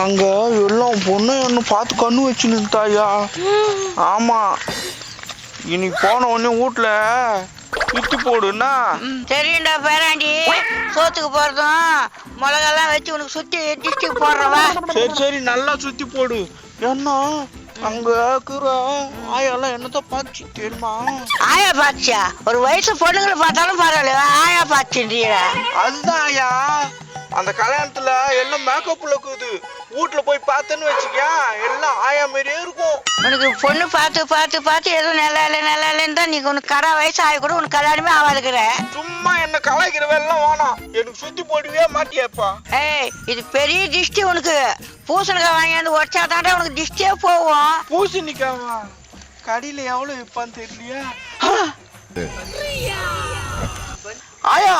அங்க எல்லாம் பொண்ணு என்ன பார்த்து கண்ணு வச்சு நின்ட்டாயா ஆமா. இனி போன உடனே வீட்ல இத்தி போடுன்னா சரிண்டா பேராண்டி. சோத்துக்கு போறதும் மிளகாலாம் வச்சு உனக்கு சுத்தி டிஸ்ட்ரிக் போடுறவா? சரி சரி நல்லா சுத்தி போடு. ஏன்னா அங்க இருக்கிற ஆயெல்லாம் என்னதான் பார்த்து தெரியுமா? ஆயா பாச்சியா ஒரு வயசு பொண்ணுங்களை பார்த்தாலும் பரவாயில்ல. ஆயா பாச்சுன்றீங்க அதுதான் ஐயா அந்த கல்யாணத்துல எல்லாம் மேக்கப்ல இருக்குது? வீட்டுல போய் பார்த்தேன்னு வச்சுக்கியா எல்லாம் ஆயா மாதிரியே இருக்கும். உனக்கு பொண்ணு பார்த்து பார்த்து பார்த்து எதுவும் நல்லா இல்லை நல்லா இல்லைன்னு தான் நீங்க உனக்கு கடை வயசு ஆகி கூட உனக்கு கல்யாணமே ஆகாதுக்கிற சும்மா என்ன கலாய்க்கிற வேலைலாம் வேணாம். எனக்கு சுத்தி போடுவே மாட்டியாப்பா. ஏய் இது பெரிய திஷ்டி உனக்கு. பூசணிக்காய் வாங்கியாந்து உடச்சா தாண்டா உனக்கு திஷ்டியே போகும். பூசணிக்காவா? கடையில எவ்வளவு விற்பான்னு தெரியலையா? ஆயா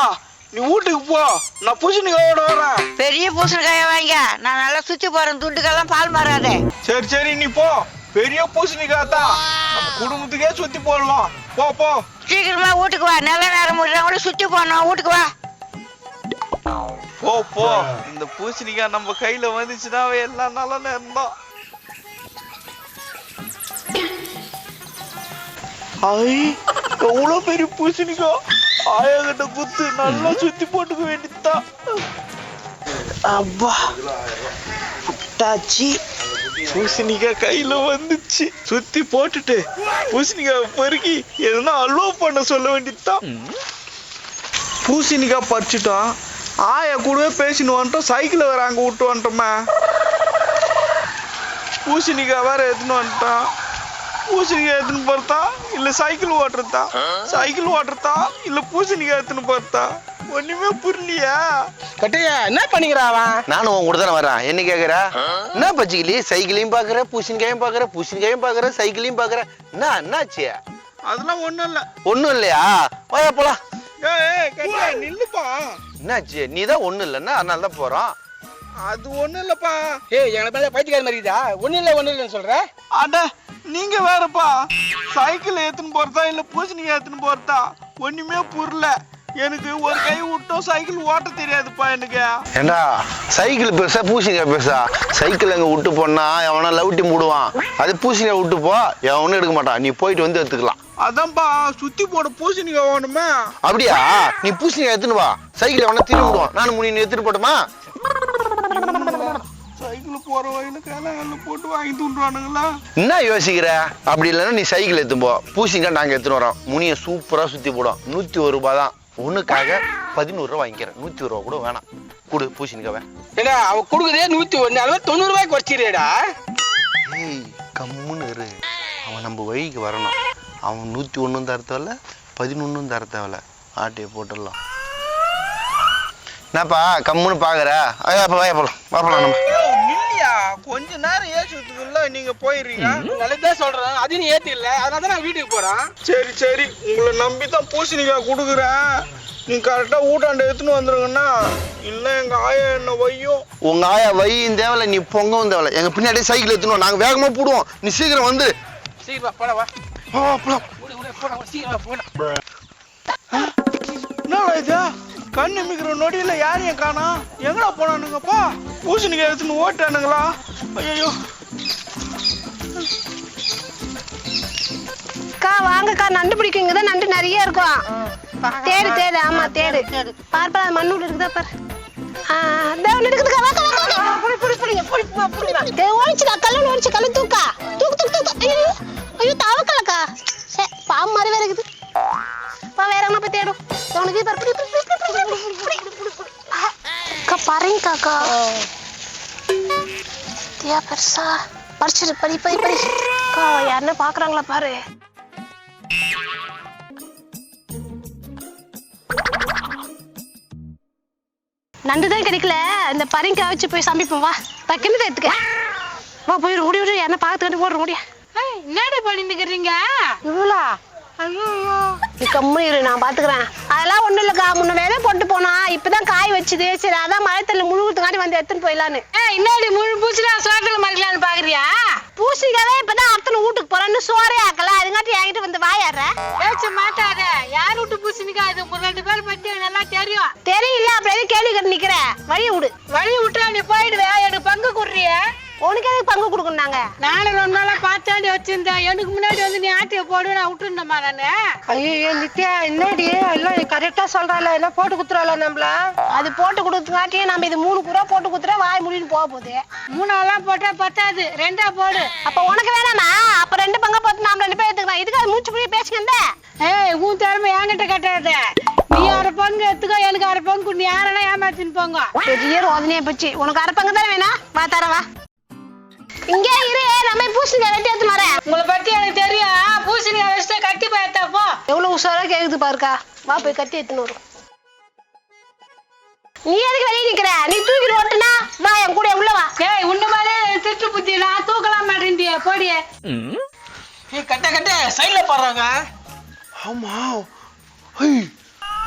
நீ வீட்டுக்கு போ. நான் பூசணிக்காவோட வரேன். பெரிய பூசணிக்காயை வாங்க நான் நல்லா சுத்தி போறேன் துட்டுக்கெல்லாம் பால் மாறாதே. சரி சரி நீ போ. பெரிய பூசணிக்காய் தான். நம்ம குடும்பத்துக்கே சுத்தி போடலாம். போ போ. சீக்கிரமா வீட்டுக்கு வா. நல்ல நேரம் கூட சுத்தி போனோம் வீட்டுக்கு வா. போ போ. இந்த பூசணிக்காய் நம்ம கையில வந்துச்சுனாவே எல்லாம் நல்ல நேரம் தான். ஐ எவ்வளோ பெரிய பூசணிக்காய்? ஆயாகிட்ட குத்து நல்லா சுத்தி போட்டுக்க வேண்டியதுதான். அப்பா புட்டாச்சி. பூசணிக்காய் கையில வந்துச்சு. சுத்தி போட்டுட்டு பூசணிக்காய் பொறுக்கி எதுனா அல்வா பண்ண சொல்ல வேண்டியதுதான். பூசணிக்காய் பறிச்சிட்டோம் ஆயா கூடவே பேசின்னு வந்துட்டோம். சைக்கிள் வேற அங்கே விட்டு வந்துட்டோமே. பூசணிக்காய் வேற எடுத்துன்னு வந்துட்டான். பூசணிக்காய் எடுத்துன்னு போறதா இல்ல சைக்கிள் ஓட்டுறதா சைக்கிள் ஓட்டுறதா இல்ல பூசணிக்காய் எடுத்துன்னு போறதா ஒண்ணுமே புரியலையா. கட்டையா என்ன பண்ணிக்கிறான் அவன்? நானும் உன் கூட தானே வரேன் என்ன கேக்குற? என்ன பச்சிக்கலி சைக்கிளையும் பாக்குற பூசணிக்காயும் பாக்குற பூசணிக்காயும் பாக்குற சைக்கிளையும் பாக்குற. என்ன என்னாச்சு? அதெல்லாம் ஒண்ணும் இல்ல. ஒண்ணும் இல்லையா? வாயா போலாம். ஏய், ஏய் கட்டியா நில்லுப்பா. என்னாச்சு? நீ தான் ஒண்ணும் இல்லைன்னா அதனால தான் போறோம். அது ஒண்ணும் இல்லப்பா. ஏய் எங்களை மேல பைத்தியக்கார மாதிரி இதா ஒண்ணு இல்ல ஒண்ணு இல்லைன்னு சொல்ற? அட நீங்க வேறப்பா. சைக்கிள் ஏத்துன்னு போறதா இல்ல பூசணிக்காய் ஏத்துன்னு போறதா? ஒண்ணுமே புரியல. எனக்கு ஒரு கை விட்டோம் சைக்கிள் ஓட்ட தெரியாதுப்பா எனக்கு. ஏண்டா சைக்கிள் பெருசா பூசணிக்காய் பெருசா? சைக்கிள் அங்க விட்டு போனா எவனா லவுட்டி மூடுவான் அது பூசணிக்காய் விட்டு போ எவனும் எடுக்க மாட்டான். நீ போயிட்டு வந்து எடுத்துக்கலாம். அதான்ப்பா சுத்தி போட பூசணிக்காய் வேணுமே. அப்படியா? நீ பூசணிக்காய் எடுத்துன்னு வா. சைக்கிள் எவனா திரும்பி விடுவான். நானும் முனி எடுத்துட்டு போட்டுமா? போற வழியில கேல போட்டு வாங்கி தூண்டுவானுங்களா என்ன யோசிக்கிற? அப்படி இல்லைன்னா நீ சைக்கிள் எடுத்துன்னு போ. பூசணிக்காய் நாங்கள் எடுத்துன்னு வரோம். முனியை சூப்பராக சுற்றி போடும். நூற்றி ஒரு ரூபாய் தான். ஒன்றுக்காக பதினோரு ரூபா வாங்கிக்கிறேன். நூற்றி ஒரு ரூபா கூட வேணாம். கொடு பூசணிக்காவை ஏடா அவ கொடுக்குதே நூத்தி அளவு தொண்ணூறு ரூபாய்க்கு குறைச்சிடுறா ஏய் கம்முன்னு இரு. அவன் நம்ம வழிக்கு வரணும். அவன் நூற்றி ஒன்றும் தர தேவையில்ல பதினொன்றும் தர தேவையில்ல. ஆட்டையை போட்டுடலாம். என்னப்பா கம்முன்னு பார்க்குற போகலாம் பார்ப்பலாம் நம்ம. கொஞ்ச நேரம் ஏசுறதுக்குள்ள நீங்க போயிடுறீங்க. நல்லதே சொல்றேன். அது நீ ஏத்து இல்ல. அதனால தான் நான் வீட்டுக்கு போறேன். சரி சரி. உங்களை நம்பி தான் பூசணிக்காய் கொடுக்குறேன். நீங்க கரெக்டா ஊட்டாண்ட எடுத்துன்னு வந்துருங்கன்னா இல்ல எங்க ஆயா என்ன வையும் உங்கள் ஆயா வழியும் தேவையில்ல நீ பொங்கவும் தேவையில்ல. எங்கள் பின்னாடியே சைக்கிள் எடுத்துன்னு நாங்கள் வேகமாக போடுவோம். நீ சீக்கிரம் வந்து. சீக்கிரம் வா, போடா வா. போடா. சீக்கிரம் போடா. என்னடா இது கண்ணு மிக்கிற நொடியில் யாரையும் காணோம் எங்கடா போனானுங்கப்பா பூசணிக்காய் எடுத்துன்னு ஓட்டானுங்களா ஐயோ அக்கா வாங்கக்கா. நண்டு பிடிக்கும் இங்கே தான் நண்டு நிறைய இருக்கும். தேடு தேடு. ஆமா தேடு. பார்ப்பா மண்ணு இருக்குதா சே பாம்பு மாதிரி வேற இருக்குது. பா வேற என்ன போய் தேடும் உனக்கு பாருங்கக்கா, அக்கா. தியா பெருசா. படிச்சிரு படி படி படி. அக்கா யாருன்னு பாக்குறாங்களா பாரு. நண்டு தான் கிடைக்கல. இந்த பரிங்க வச்சு போய் சமைப்போம் வா. டக்குன்னு எடுத்துக்க. வா போயிரு ஓடி ஓடி என்ன பார்த்துக்கிட்டு ஓடுற ஓடியா. என்னடி பண்ணிட்டுக்கிறீங்க இவ்வளோ ஐயோ நீ கம்முனு இரு நான் பாத்துக்கிறேன். அதெல்லாம் ஒண்ணும் இல்லக்கா முன்ன வேலை போட்டு போனா இப்பதான் காய் வச்சுது சரி அதான் மழை தண்ணி முழுகிறதுக்காண்டி வந்து எடுத்துன்னு போயிடலான்னு. ஏய் என்னடி முழு பூச்சில சோத்துல மறைக்கலாம்னு பாக்குறியா? பூசிக்காவே இப்பதான் அத்தனை வீட்டுக்கு போறேன்னு சோறே ஆக்கல அதுங்காட்டி என்கிட்ட வந்து வாயாடுற. பேச்ச மாட்டாத யார் விட்டு பூசணிக்கா இது ஒரு ரெண்டு பேர் பத்தி நல்லா தெரியும். தெரியல அப்படி எதுவும் கேள்வி கேட்டு நிக்கிற? வழியை விடு. வழி விட்டா நீ போயிடுவே எனக்கு பங்கு குடுறிய. எதுக்கு பங்கு கொடுக்கணும் நாங்க? நானும் ரொம்ப நாளா பார்த்தாண்டி வச்சிருந்தேன். எனக்கு முன்னாடி வந்து நீ ஆட்டிய போடு நான் விட்டுருந்தேம்மா நானு. ஐயோ நித்யா என்னடி? எல்லாம் கரெக்டா சொல்றால எல்லாம் போட்டு குத்துறால நம்மள? அது போட்டு கொடுத்துக்காட்டியே நம்ம இது மூணு குரா போட்டு குத்துற வாய் முடின்னு போக போகுது. மூணாலாம் போட்டா பத்தாது ரெண்டா போடு. அப்ப உனக்கு வேணாமா? அப்ப ரெண்டு பங்கா போட்டு நாம ரெண்டு பேர் எடுத்துக்கலாம். இதுக்கு அது மூச்சு புரிய பேசுங்க ஏய் உன் திறமை என்கிட்ட கட்டாத. நீ அரை பங்கு எடுத்துக்கோ எனக்கு அரை பங்கு. நீ யாரெல்லாம் ஏமாத்தின்னு போங்க. பெரிய ரோதனையா போச்சு. உனக்கு அரை பங்கு தானே வேணா வா தர வா. இங்கே இரு நம்ம பூசணி வெட்டி எடுத்து வரேன். உங்களை பத்தி எனக்கு தெரியும். பூசணிக்காய் வச்சுட்டு கட்டி போயத்தா போ. எவ்வளவு உஷாரா கேக்குது பாருக்கா. வா போய் கட்டி எடுத்துன்னு வரும். நீ எதுக்கு வெளியே நிக்கிற? நீ தூக்கிட்டு ஓட்டுனா வா என் கூட உள்ள வா. ஏய் உன்ன மாதிரி திட்டு புத்தி நான் தூக்கலாம் மாட்டேன்டிய போடியே ஏய் கட்ட கட்ட சைடுல பாடுறாங்க ஆமா. ஐய்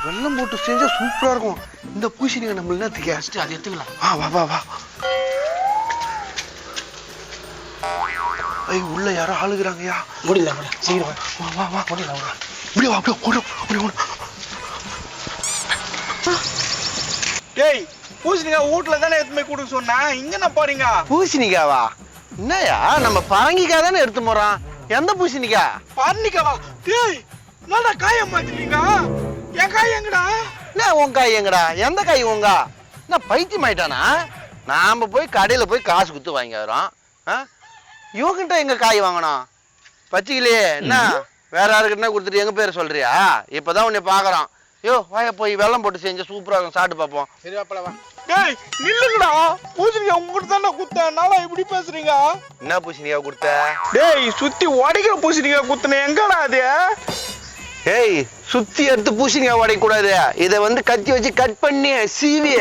வெள்ளம் போட்டு செஞ்சா சூப்பரா இருக்கும். இந்த பூசணிக்காய் நம்ம என்னத்துக்கு அது எடுத்துக்கலாம். வா வா வா வா. ஐய் உள்ள யாரோ ஆளுகிறாங்கய்யா. முடியல சீக்கிரம் வா. வா வா முடியல முடியல இப்படியே வா அப்படியே ஓடு ஓடு ஓடு. டேய் பூசணிக்காய் வீட்டுல தானே எடுத்து போய் கொடுக்க சொன்னேன் இங்க நான் போறீங்க? பூசணிக்காவா? என்னய்யா நம்ம பரங்கிக்காய் தானே எடுத்து போறோம். எந்த பூசணிக்காய் பன்னிக்காவா டேய் என்னடா காய மாத்திட்டீங்க? என் காய் எங்கடா? என்ன உன் காய் எங்கடா? எந்த காய் உங்க? என்ன பைத்தியம் ஆயிட்டானா நாம போய் கடையில போய் காசு கொடுத்து வாங்கி வரோம் ஆ? இவங்கிட்ட எங்க காய் வாங்கணும் பச்சிக்கலையே என்ன? வேற யாருக்கிட்ட கொடுத்துட்டு எங்க பேர் சொல்றியா? இப்பதான் உன்னை பாக்குறோம் யோ வாய போய் வெள்ளம் போட்டு செஞ்சு சூப்பரா இருக்கும். சாப்பிட்டு பார்ப்போம். சரி வாப்பல வா. டேய் நில்லுங்கடா. பூசணிக்காய் உங்ககிட்ட தானே குத்தேன். நாளா இப்படி பேசுறீங்க? என்ன பூசணிக்காய் கொடுத்த? டேய் சுத்தி உடைக்கிற பூசணிக்காய் குத்துனேன் எங்கடா அது? ஏய் சுத்தி எடுத்து பூசணிக்காய் உடைக்க கூடாது. இதை வந்து கத்தி வச்சு கட் பண்ணி சீவி.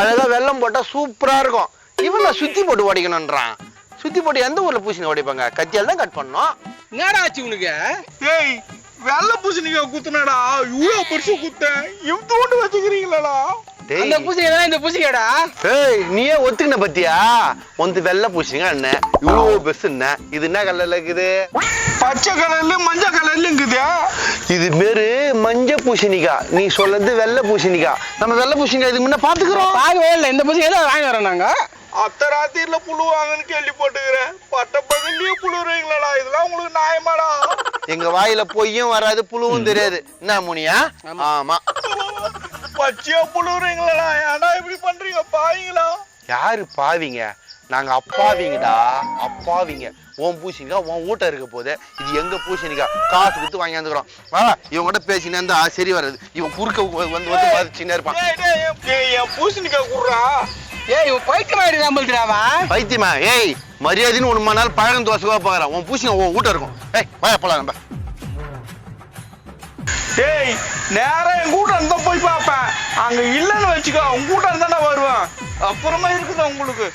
அழகா வெள்ளம் போட்டா சூப்பரா இருக்கும். இவன் சுத்தி போட்டு உடைக்கணும்ன்றான். சுத்தி போட்டு எந்த ஊர்ல பூசணி உடைப்பாங்க? கத்தியால தான் கட் பண்ணோம் என்னடா ஆச்சு உனக்கு? டேய் வெள்ளை பூசணிக்காய் குத்துனடா. இவ்வளவு பெருசு குத்தேன் இவ்வளோண்டு வச்சுக்கிறீங்களா டேய். அந்த பூசணிக்காய் தான் இந்த பூசணிக்காடா? ஏய் நீயே ஒத்துக்கின பத்தியா? உனது வெள்ளை பூசணிக்காய் என்ன? இவ்வளவு பெருசு என்ன? இது என்ன கலர்ல இருக்குது? பச்சை கலர்ல மஞ்சள் கலர்ல இருக்குது. இது பேரு மஞ்ச பூசணிக்காய் நீ சொல்லது வெள்ளை பூசணிக்காய் நம்ம வெள்ளை பூசணிக்காய் இதுக்கு முன்ன பாத்துக்கிறோம். பார்க்கவே இல்லை. இந்த பூசணிக்காய் தான் வாங்கி வரோம் நாங்க. அத்த ராத்திரில புழுவாங்கன்னு கேள்விப்பட்டுக்கிறேன். பட்ட பகல்லையே புழுறீங்களா இதெல்லாம் உங்களுக்கு நியாயமாடா? எங்க வாயில பொய்யும் வராது புழுவும் தெரியாது. என்ன முனியா? ஆமா. பச்சையா புழுறீங்களா ஏன்டா இப்படி பண்றீங்க? பாவீங்களா? யாரு பாவிங்க? நாங்க அப்பாவிங்கடா அப்பாவிங்க. உன் பூசணிக்காய் உன் ஊட்ட இருக்க போது இது எங்க பூசணிக்காய் காசு கொடுத்து வாங்கியாந்துக்கிறோம் வா இவங்ககிட்ட பேசினே இருந்தா சரி வராது. இவன் குறுக்க வந்து வந்து மதிச்சுன்னே இருப்பான். டேய், டேய், என் பூசணிக்காய் குடுறா? ஏய் இவன் பைத்தியம் ஆயிடு நம்மள்டாவா பைத்தியமா? ஏய் மரியாதைன்னு ஒன்று மணி நாள் பழகம் தோசை பாக்குறான் உன் பூசணி உன் ஊட்ட இருக்கும். ஏய் வா போலாம் நம்ம டேய் நேரா என் கூட்டம் இருந்தா போய் பார்ப்பேன். அங்க இல்லைன்னு வச்சுக்கோ உங்க கூட்டம் இருந்தா நான் வருவேன். அப்புறமா இருக்குது உங்களுக்கு?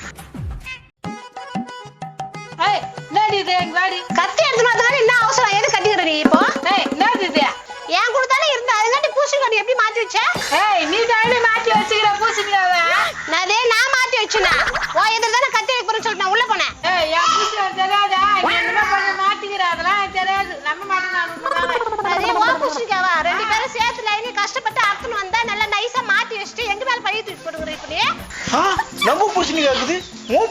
ஏய் என்னடி இது? எங்க வாடி? கத்தி என்ன அவசரம்? எது கட்டிக்கிற நீ இப்போ? ஏய் என்னது இது? என் கூட தானே இருந்த. பூசணி கட்டி எப்படி மாத்தி வச்ச? ஏய் நீ தாண்டி மாட்டி வச்சுக்கிற பூசணிக்காவை நான் அதே நான் வச்சேனா ஓ எதிர தானே கத்தி வைக்க போறேன்னு சொல்லிட்டு நான் உள்ள போனேன். ஏய் என் பூசணி தெரியாதா? நீ என்ன பண்ண மாட்டிக்கிற அதெல்லாம் எனக்கு தெரியாது. நான் உன்னை. அதே ஓ பூசணிக்காவா ரெண்டு பேரும் சேர்த்து லைனி கஷ்டப்பட்டு அறுத்துன்னு வந்தா நல்லா நைஸா மாத்தி வச்சுட்டு எங்க மேல பழைய தூக்கி போட்டுக்கிற இப்ப நீ ஆ, நம்ம பூசணிக்காய் இருக்குது?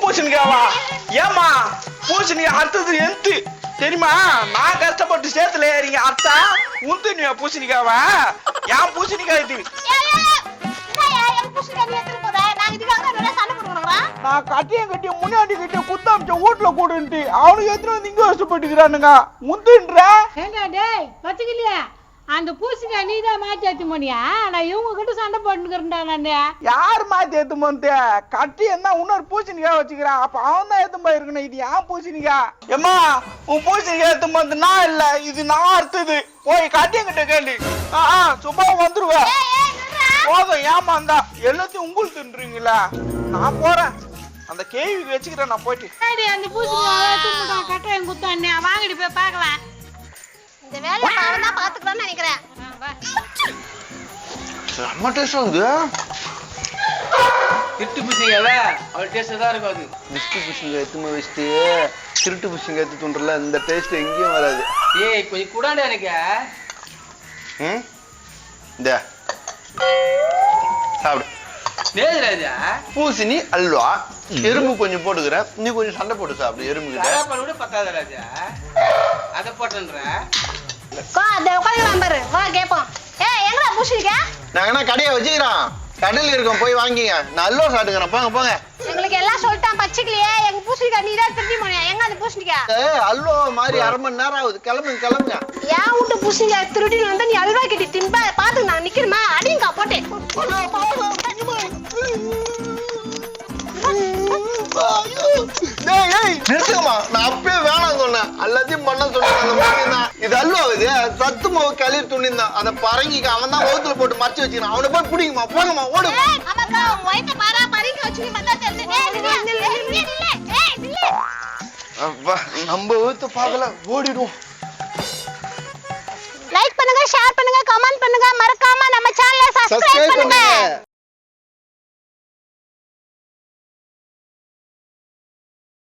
பூசணிக்காவா ஏமா பூசணிக்காய் அடுத்தது எந்து? தெரியுமா? நான் கஷ்டப்பட்டு சேத்துல ஏறிங்க அர்த்தா உந்து நீ பூசணிக்காவா ஏன் பூசணிக்காய் இது? நான் கட்டியம் கட்டி முன்னாடி கட்டி குத்தாமிச்ச வீட்டுல கூடுன்ட்டு அவனுக்கு எத்தனை வந்து இங்க கஷ்டப்பட்டுக்கிறானுங்க? முந்துன்ற ஏண்டா டேய் அந்த பூசணிக்காய் நீ தான் மாட்டி எடுத்து போனியா? நான் இவங்க கிட்ட சண்டை போட்டுக்கிறேன்டா நான். யார் மாத்தி ஏத்து வந்து கட்டி என்ன இன்னொரு பூசணிக்காய் வச்சுக்கிறான் அப்ப அவன் தான் ஏத்தும் போயிருக்கணும். இது ஏன் பூசணிக்காய் ஏம்மா உன் பூசணிக்காய் ஏத்தும் வந்து நான் இல்ல. இது நான் அறுத்தது. போய் கட்டியங்கிட்ட கேளு. ஆ ஆ, சும்மா வந்துருவேன். போதும் ஏமாந்தா எல்லாத்தையும் உங்களுக்கு தின்றீங்களா. நான் போறேன். அந்த கேள்வி வச்சுக்கிறேன் நான் போயிட்டு டேடி அந்த தூக்கிட்டான் கட்டாயம் குத்தானே வாங்கடி போய் பார்க்கலாம் இந்த வேலையை இப்ப அவன் தான் பாத்துக்கிறான்னு நினைக்கிறேன் செம்ம டேஸ்ட் வந்து திருட்டு பூசணிக்காவ அவள் டேஸ்ட் தான் இருக்கும் அது. மிஸ்டி பூசணிக்காய் எடுத்துமே வச்சுட்டு திருட்டு பூசணிக்காய் எடுத்து தூண்டுறல இந்த டேஸ்ட் எங்கேயும் வராது. ஏய் கொஞ்சம் கூடாண்டா எனக்கு. ம்? இந்த. சாப்பிடு. ராஜா. பூசணி அல்வா. எறும்பு கொஞ்சம் போட்டுக்கிறேன் நீ கொஞ்சம் சண்டை போட்டு சாப்பிடு எறும்பு கூட பத்தாத ராஜா. அதை போட்டேன்ற. வா அந்த உட்காந்துக்கலாம் பாரு. வா கேட்போம். ஏ எங்கடா பூசணிக்கா நாங்க என்ன கடையை வச்சுக்கிறோம் கடையில் இருக்கோம் போய் வாங்கிங்க. நான் அல்வா சாப்பிட்டுக்கிறேன். போங்க போங்க. எங்களுக்கு எல்லாம் சொல்லிட்டான் பச்சைக்கலையே எங்க பூசணிக்கா நீ தான் திருப்பி போனியா? எங்க அந்த பூசணிக்கா ஏய், அல்வா மாதிரி அரை மணி நேரம் ஆகுது. கிளம்புங்க கிளம்புங்க. ஏன் வீட்டு பூசணிக்கா திருடின்னு வந்தா நீ அல்வா கட்டி தின்பா பாத்து நான் நிக்கிறமா அடிங்கா போட்டு. டேய், ஏய், நிறுத்துங்கம்மா. நான் அப்பயே வேணாம் சொன்னேன். எல்லாத்தையும் பண்ண சொன்னேன். அந்த மாதிரி தான் இது அல்வா இது? சத்து மாவு களி துணி தான் அதை பரங்கிக்க அவன் தான் வகுத்துல போட்டு மறைச்சு வச்சுக்கிறான். அவனை போய் பிடிக்குமா போங்கம்மா. அப்பா நம்ம பார்க்கல. ஓடிடுவோம். லைக் பண்ணுங்க ஷேர் பண்ணுங்க கமெண்ட் பண்ணுங்க. மறக்காம நம்ம சேனலை சப்ஸ்கிரைப் பண்ணுங்க.